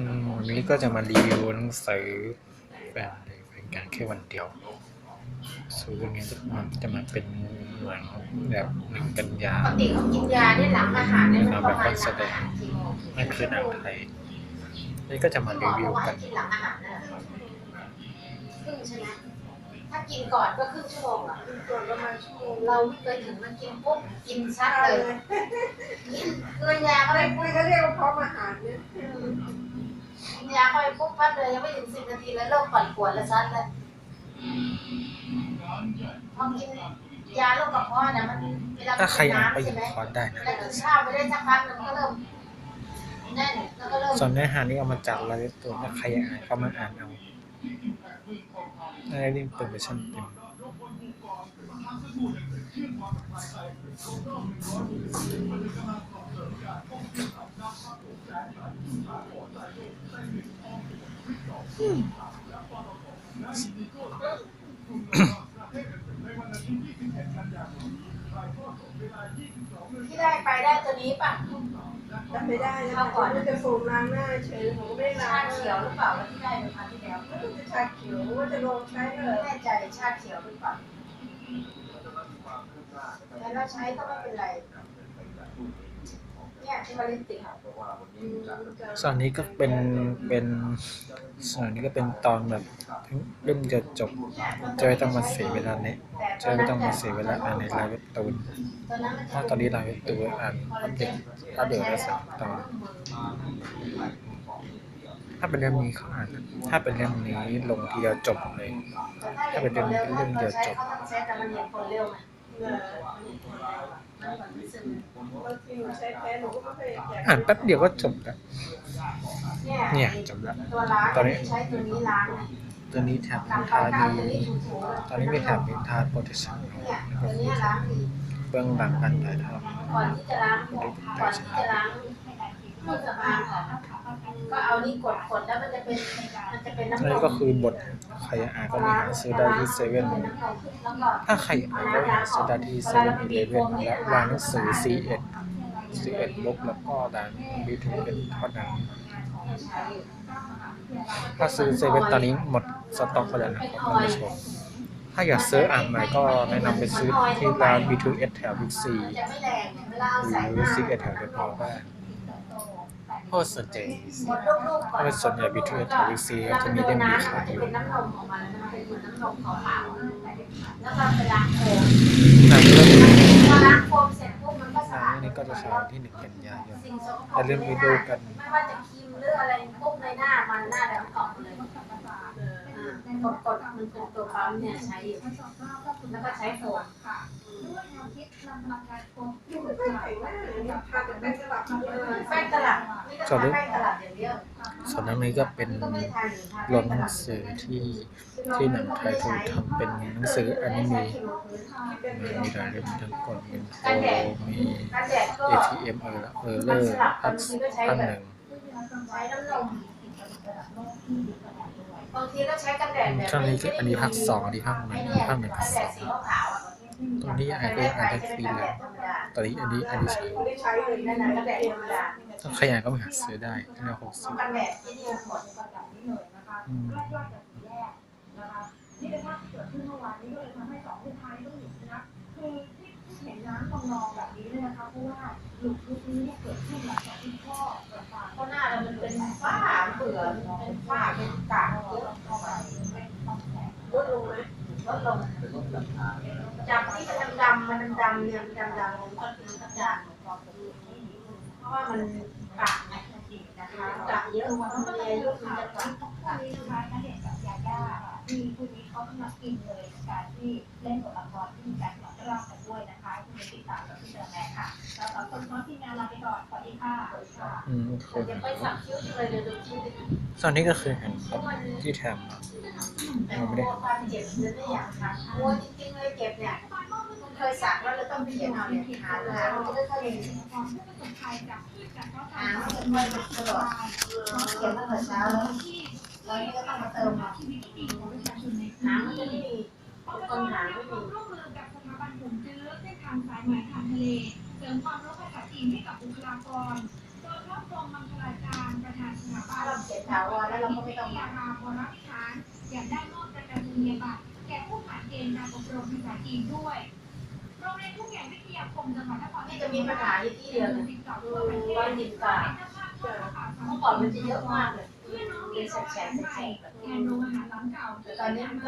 อืมวันนี้ก็จะมารีวิวหนังสือแบบเป็นการแค่วันเดียวซื้อวันนี้จะมาจะมาเป็นเหมือนแบบหนึ่งกันยาปกติเขากินยาเนี่ยหลังอาหารเนี่ยมันเราปแบระบมาว่าณแสดงกี่โมงนั่นคือหนังไทยนี่ก็จะมาหมรีอวิบวอกว่ากันให้กินหลังอาหารนะครึ่งใช่ไหมถ้ากินก่อนก็ครึ่งชั่วโมงอะก่อนประมาณชั่วโมงเราไม่เคยถึงมันกินปุ๊บกินชัดเลยกินยาเข้าอะไรไปคุยก็เรียกว่าพร้อมอาหารเนี่ยกิน ยาเข้าไปปุ๊บปั๊บเลยยังไม่ถึงสิบนาทีแล้วเริ่มปั่นปวดแล้วชัดเลยพอกินยาโรคกระเพาะเนี่ยมันเวลาถ้าใครอ่านก็น้ำหยิใช่บไหมคอร์สได้นะแล้วกินข้าวไปได้สักพักหนึงก็เริ่มแน่นแล้วก็เริ่มส่วนเนื้อหานี้เอามาจากรายตัวถ้าใครอ่านก็มาอ่านเอาอันนี้เป็นเวอร์ชันเต็ม ที่ได้ไปได้ตัวนี้ป่ะจำไม่ได้นะก่อนจะโฟมล้างหน้าเฉยผมไม่ล้าชางเขียวหรือเปล่าที่ได้เมื่อครั้งที่แล้วก็จะชาเขียวว่าจะลองใช้เลไม่ยแน่ใจชาเขียวหรือเปล่าแต่เราใช้ก็ไม่เป็นไรเนี่ย ที่มาลิปสติกอะส่วนนี้ก็เป็นเป็นส่วนนี้ก็เป็นตอนแบบเล่มจะจบจะไม่ต้องมาเสียเวลาเนี่ยจะไม่ต้องมาเสียเวลาอ่านในรายเว็บตูนถ้าตอนนี้รายเว็บตูนอ่านอัปเดตอัปเดตแล้วสามตอนถ้าเป็นเล่มนี้เขาอ่านถ้าเป็นเล่มนี้ลงทีเดียวจบเลย ถ้าเป็นเรื่องเรื่องเดียวจบเขาต้ องเซ็ตแต่มันเห็นผลเร็วไงเออมันเหมือนมันซึมบางทีหนูใช้แพ้หนูก็ไม่เคยอยากอ่านแป๊บเดียวก็จบแล้วเนี่ยเนี่ยจบแล้วตัวล้างตอนนี้ใช้ตัวนี้ล้างไงตัวนี้แถบกลันิบทาไปดีตัวนี้ถูๆเลยตอนนี้มีแถบนิทาโปรเทคชั่นเนี่ยตัวนี้ล้างดีเบื้องหลังการถ่ายทก่อนที่จะล้างก่อนที่จะล้าง เครื่องสำอางก็เอานี่กดกดแล้วมันจะเป็นมันจะเป็นน้ำนนนี้มก็คือบทใครอ่านก็มีหาซื้อได้ที่เซเว่นถ้าใครอ่านก็หาซื้อได้ที่เซเว่นอีเลฟเว่นและร้านหนังสือ C1 C1 บุ๊กแล้วก็ร้าน B2N เท่านั้นถ้าซื้อเซเว่นตอนนี้หมดสต็อกไปแล้วนะครับท่านผู้ชมถ้าอยากซื้ออ่านใหม่ก็แนะนำไปซื้อที่ร้าน B2S แถว Big C จะไม่แรงเวลาเอาหรือน้ำซิกแถวเดอะมอลล์ก็ได้ เพราะสนใจหมดลูกๆก่อนถ้าเป็นส่วนใหญ่ B2S แถว Big C ก็จะมีเล่มนี้ขายอยู่เป็นน้ำนมออกมาแล้วมันเป็นเหมือนน้ำนมขาวๆแล้วก็ไปล้างโฟมหนังเรื่องนี้พอล้างโฟมเสร็จปุ๊บมันก็สะหนังอาดเรื่องนี้ก็จะฉายวันที่หนึ่งกันยายนสิ่งสกปรอย่าลืมไปดูกันไม่ว่าจะครีมหรืออะไรปุ๊บในหน้ามันหน้าแดงออกหมดเลย กดกดมันเป็นตัวปั๊มเนี่ยใช้อยู่แล้วก็ใช้โฟมที่หนูเคยแต่งหน้าเนี่ยทาแต่แป้งสลับเลยแป้งตลับนี่ก็ทาแป้งตลับอย่างเดียวส่วนหนังนี้ก็เป็นก็ไม่ได้ทาอยู่ทารวมหนังสือที่ที่หนังไทยถูกทำเป็นหนังสืออนิเมะมีหลายเล่มทั้งกดเป็นโตมีกันแดดก็ ATM เออเออเลอร์ภาคภาคหนึ่งใช้น้ำนม บางทีก็ใช้กันแดดแบบช่วงนี้คืออันนี้ภาคสองอันนี้ภาคหนึ่งภาคหนึ่งกัภานคแดสอดงสีขาวๆอะตอนนี้อ่านก็ยังอ่านได้ฟรีเลยตอนนี้อันนี้อันนี้ใช้ไม่ได้ใช้เลยนั่นั่นนน่ะน่ะก็ก็แดแดดดธรรมดาถ้าใครอยากก็ไปหาซื้อได้ที่ละหกสิบกันแดดที่นี่หมดอืมนี่เป็นภาพที่เกิดขึ้นเมื่อวานนี้ก็เลยทำให้สองลูกค้าต้องหยุดนะคือที่เห็นน้ำนองๆแบบนี้เนี่ยนะคะเพราะว่าหลุดลุกนี้เนี่ยเกิดขึ้นหลัง เป็นฝ้าเป็นกากเยอะเข้าไปลดลงไหมลดลงจากที่มันดำๆมันดำๆเนี่ยมันดำๆมันก็คือมันจางเพราะว่ามันกากไงนะคะกากเยอะมันก็เลยอายุมันจะกากคู่นี้นะคะณเดชน์กับยาย่ามีคู่นี้เขาต้องมากินเลยการที่เล่นบทละครที่มีการหยอดร่างกันด้วยนะคะคุณติดตามกับพี่เจอแม่ค่ อืมโอเคอย่าไปสักคิ้วเลยเดี๋ยวดูคิ้วดิส่วนนี้ก็คือเห็นครับที่แถมมาแต่กลัวความลยไม่อยากสักกลัวจริงๆเลยเจ็บเนี่ยเคยสักแล้วเราต้องเขียนเอาเนี่ยหาหามันจะได้ค่อยเห็นหามันจะค่อยมันตลอดเขียนตั้งแต่เช้าแล้วนนี้ก็ต้องมาเติมหามันจะไม่มีคนหาไม่มีร่วมมือกับสถาบันผมจื้อเส้นทางสายไหมทางทะเลเสริมความรู้ ถาวรแล้วเราก็ไม่ต้องมารามวรวิหาอยากได้มอบประกาศนียบัตรแก่ผู้ผ่านเกณฑ์การอบรมภาษาจีนด้วยโรงเรียนทุกแห่งวิทยาคมจังหวัดนครที่จะมีปัญหาที่เดียวติดต่อทั่วประเทศวันติดต่อเมื่อก่อนมันจะเยอะมากเลยอน้องมีโรงอาหารใหม่แทนโรงอาหารหลังเก่าแต่ตอนนี้